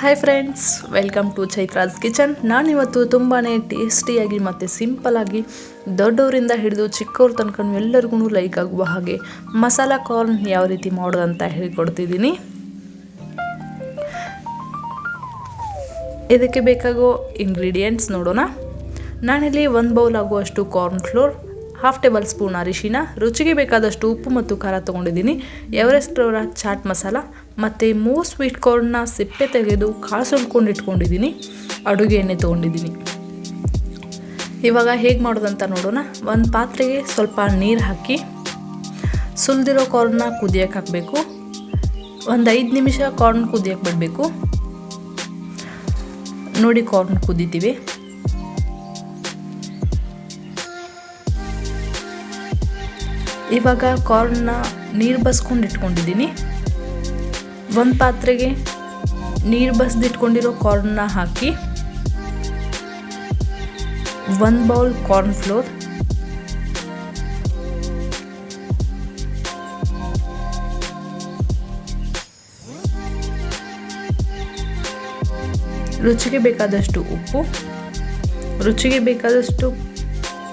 Hi friends welcome to Chaitra's kitchen ನಾನಿವತ್ತು ತುಂಬಾ ಟೇಸ್ಟಿಯಾಗಿ ಮತ್ತು ಸಿಂಪಲಾಗಿ ದೊಡ್ಡವರಿಂದ ಹಿಡಿದು ಚಿಕ್ಕವ್ರ ತನಕ ಎಲ್ಲರಿಗೂ ಲೈಕ್ ಆಗುವ ಹಾಗೆ ಮಸಾಲ ಕಾರ್ನ್ ಯಾವ ರೀತಿ ಮಾಡೋದಂತ ಹೇಳಿಕೊಡ್ತಿದ್ದೀನಿ. ಇದಕ್ಕೆ ಬೇಕಾಗೋ ಇಂಗ್ರೀಡಿಯೆಂಟ್ಸ್ ನೋಡೋಣ. ನಾನಿಲ್ಲಿ ಒಂದು ಬೌಲ್ ಆಗುವಷ್ಟು corn flour half table spoon ಅರಿಶಿನ, ರುಚಿಗೆ ಬೇಕಾದಷ್ಟು ಉಪ್ಪು ಮತ್ತು ಖಾರ ತೊಗೊಂಡಿದ್ದೀನಿ. ಎವರೆಸ್ಟ್ ಅವರ ಚಾಟ್ ಮಸಾಲ ಮತ್ತು ಮೂರು ಸ್ವೀಟ್ ಕಾರ್ನ್ನ ಸಿಪ್ಪೆ ತೆಗೆದು ಕಾಳು ಸುಲ್ಕೊಂಡು ಇಟ್ಕೊಂಡಿದ್ದೀನಿ ಅಡುಗೆ ಎಣ್ಣೆ ತೊಗೊಂಡಿದ್ದೀನಿ. ಇವಾಗ ಹೇಗೆ ಮಾಡೋದಂತ ನೋಡೋಣ. ಒಂದು ಪಾತ್ರೆಗೆ ಸ್ವಲ್ಪ ನೀರು ಹಾಕಿ ಸುಲಿದಿರೋ ಕಾರ್ನ್ನ ಕುದಿಯಕ್ಕೆ ಹಾಕಬೇಕು. ಒಂದು ಐದು ನಿಮಿಷ ಕಾರ್ನ್ ಕುದಿಯಕ್ಕೆ ಬಿಡಬೇಕು ನೋಡಿ ಕಾರ್ನ್ ಕುದಿತೀವಿ. ಇವಾಗ ಕಾರ್ನ್ನ ನೀರು ಬಸ್ಕೊಂಡು ಇಟ್ಕೊಂಡಿದ್ದೀನಿ. ಒಂದು ಪಾತ್ರೆಗೆ ನೀರು ಬಸ್ದಿಟ್ಕೊಂಡಿರೋ ಕಾರ್ನ್ನ ಹಾಕಿ, ಒಂದು ಬೌಲ್ ಕಾರ್ನ್ ಫ್ಲೋರ್ ರುಚಿಗೆ ಬೇಕಾದಷ್ಟು ಉಪ್ಪು, ರುಚಿಗೆ ಬೇಕಾದಷ್ಟು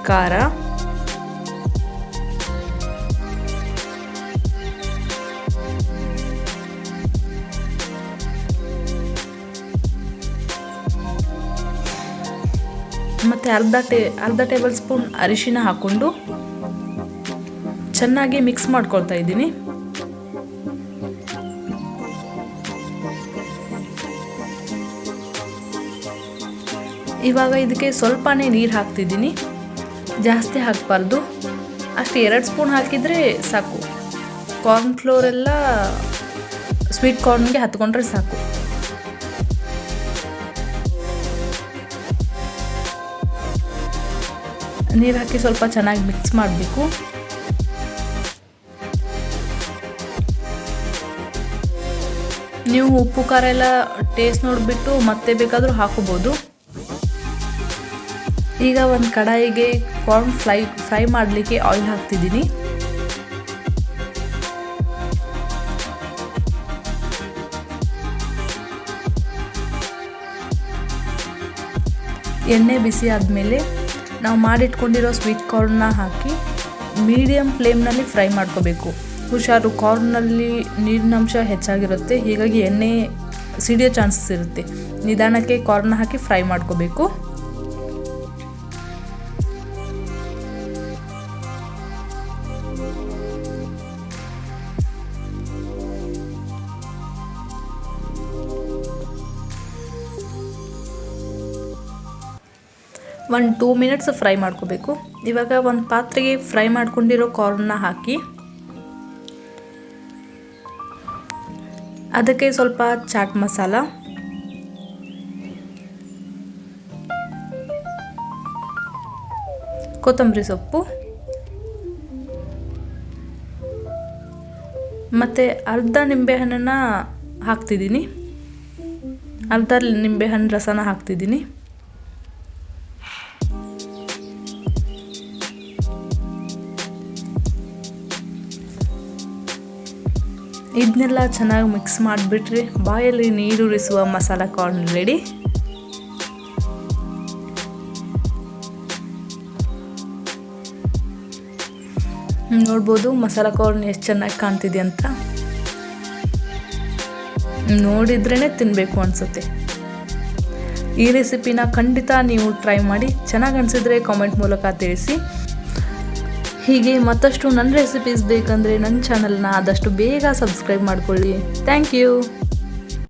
ಖಾರ ಮತ್ತು ಅರ್ಧ ಟೇ, ಅರ್ಧ ಟೇಬಲ್ ಸ್ಪೂನ್ ಅರಿಶಿನ ಹಾಕ್ಕೊಂಡು ಚೆನ್ನಾಗಿ ಮಿಕ್ಸ್ ಮಾಡ್ಕೊಳ್ತಾ ಇದ್ದೀನಿ. ಇವಾಗ ಇದಕ್ಕೆ ಸ್ವಲ್ಪನೇ ನೀರು ಹಾಕ್ತಿದ್ದೀನಿ. ಜಾಸ್ತಿ ಹಾಕಬಾರ್ದು. ಅಷ್ಟು ಎರಡು ಸ್ಪೂನ್ ಹಾಕಿದರೆ ಸಾಕು. ಕಾರ್ನ್ ಫ್ಲೋರೆಲ್ಲ ಸ್ವೀಟ್ ಕಾರ್ನ್ಗೆ ಹತ್ಕೊಂಡ್ರೆ ಸಾಕು. ನೀರು ಹಾಕಿ ಸ್ವಲ್ಪ ಚೆನ್ನಾಗಿ ಮಿಕ್ಸ್ ಮಾಡಬೇಕು. ನೀವು ಉಪ್ಪು, ಖಾರ ಎಲ್ಲ ಟೇಸ್ಟ್ ನೋಡಿಬಿಟ್ಟು ಮತ್ತೆ ಬೇಕಾದರೂ ಹಾಕೋಬೋದು ಈಗ ಒಂದು ಕಡಾಯಿಗೆ ಕಾರ್ನ್ ಫ್ರೈ ಫ್ರೈ ಮಾಡಲಿಕ್ಕೆ ಆಯಿಲ್ ಹಾಕ್ತಿದ್ದೀನಿ. ಎಣ್ಣೆ ಬಿಸಿ ಆದಮೇಲೆ ನಾವು ಮಾಡಿಟ್ಕೊಂಡಿರೋ ಸ್ವೀಟ್ ಕಾರ್ನ್ನ ಹಾಕಿ ಮೀಡಿಯಮ್ ಫ್ಲೇಮ್ನಲ್ಲಿ ಫ್ರೈ ಮಾಡ್ಕೋಬೇಕು. ಹುಷಾರು ಕಾರ್ನಲ್ಲಿ ನೀರಿನಂಶ ಹೆಚ್ಚಾಗಿರುತ್ತೆ. ಹೀಗಾಗಿ ಎಣ್ಣೆ ಸಿಡಿಯೋ ಚಾನ್ಸಸ್ ಇರುತ್ತೆ. ನಿಧಾನಕ್ಕೆ ಕಾರ್ನ ಹಾಕಿ ಫ್ರೈ ಮಾಡ್ಕೋಬೇಕು. ಒಂದು ಟೂ ಮಿನಿಟ್ಸ್ ಫ್ರೈ ಮಾಡ್ಕೋಬೇಕು. ಇವಾಗ ಒಂದು ಪಾತ್ರೆಗೆ ಫ್ರೈ ಮಾಡ್ಕೊಂಡಿರೋ ಕಾರ್ನ್ನ ಹಾಕಿ, ಅದಕ್ಕೆ ಸ್ವಲ್ಪ ಚಾಟ್ ಮಸಾಲ ಕೊತ್ತಂಬರಿ ಸೊಪ್ಪು, ಮತ್ತು ಅರ್ಧ ನಿಂಬೆಹಣ್ಣನ್ನು ಹಾಕ್ತಿದ್ದೀನಿ. ಅರ್ಧ ನಿಂಬೆಹಣ್ಣು ರಸನ ಹಾಕ್ತಿದ್ದೀನಿ. ಇದನ್ನೆಲ್ಲ ಚೆನ್ನಾಗಿ ಮಿಕ್ಸ್ ಮಾಡಿಬಿಟ್ರೆ ಬಾಯಲ್ಲಿ ನೀರುರಿಸುವ ಮಸಾಲ ಕಾರ್ನ್ ರೆಡಿ ನೋಡ್ಬೋದು ಮಸಾಲ ಕಾರ್ನ್ ಎಷ್ಟು ಚೆನ್ನಾಗಿ ಕಾಣ್ತಿದೆ ಅಂತ. ನೋಡಿದ್ರೇ ತಿನ್ನಬೇಕು ಅನಿಸುತ್ತೆ. ಈ ರೆಸಿಪಿನ ಖಂಡಿತ ನೀವು ಟ್ರೈ ಮಾಡಿ, ಚೆನ್ನಾಗಿ ಅನಿಸಿದ್ರೆ ಕಾಮೆಂಟ್ ಮೂಲಕ ತಿಳಿಸಿ. ಹೀಗೆ ಮತ್ತಷ್ಟು ನನ್ನ ರೆಸಿಪೀಸ್ ಬೇಕಂದರೆ ನನ್ನ ಚಾನಲ್ನ ಆದಷ್ಟು ಬೇಗ ಸಬ್ಸ್ಕ್ರೈಬ್ ಮಾಡ್ಕೊಳ್ಳಿ. Thank you